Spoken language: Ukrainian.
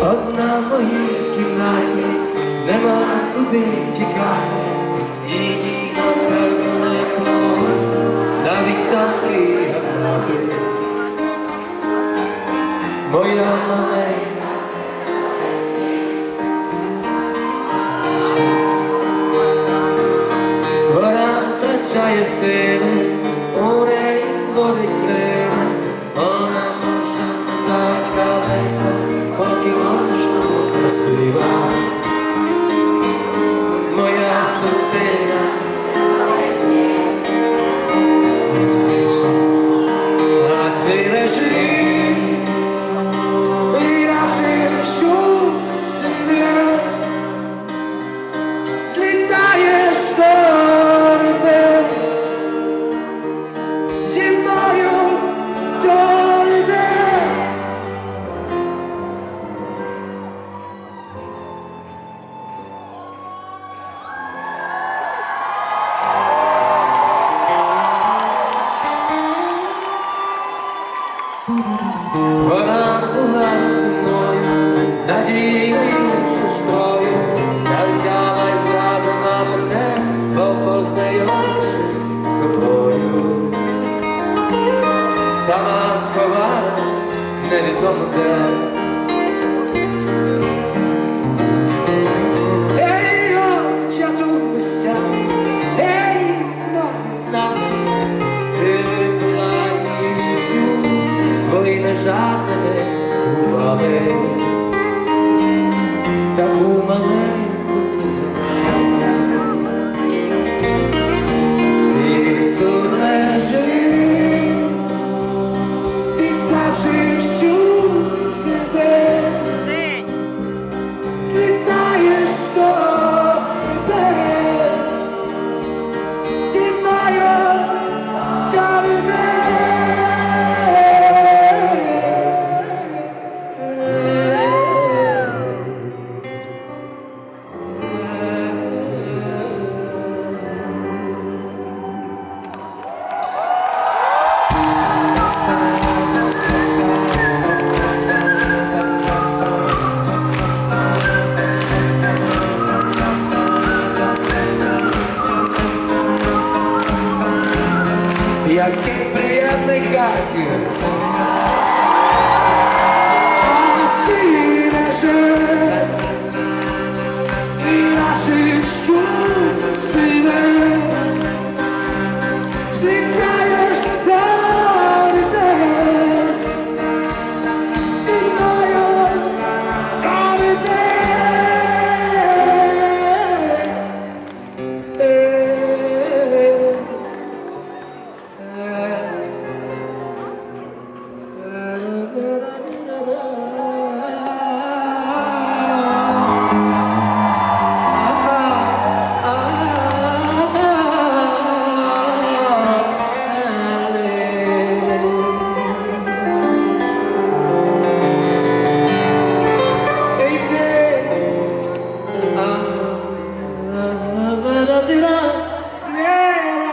Одна в моїй кімнаті нема куди тікати. моя маленька. Вона втрачає сили, у неї зводить вона була зі мною, надією сестрою, та взялась задума мене, бо познайомивши з тобою. Сама сховалась невідомо де. який приємний Харків. А ти наше, і наші сусіди.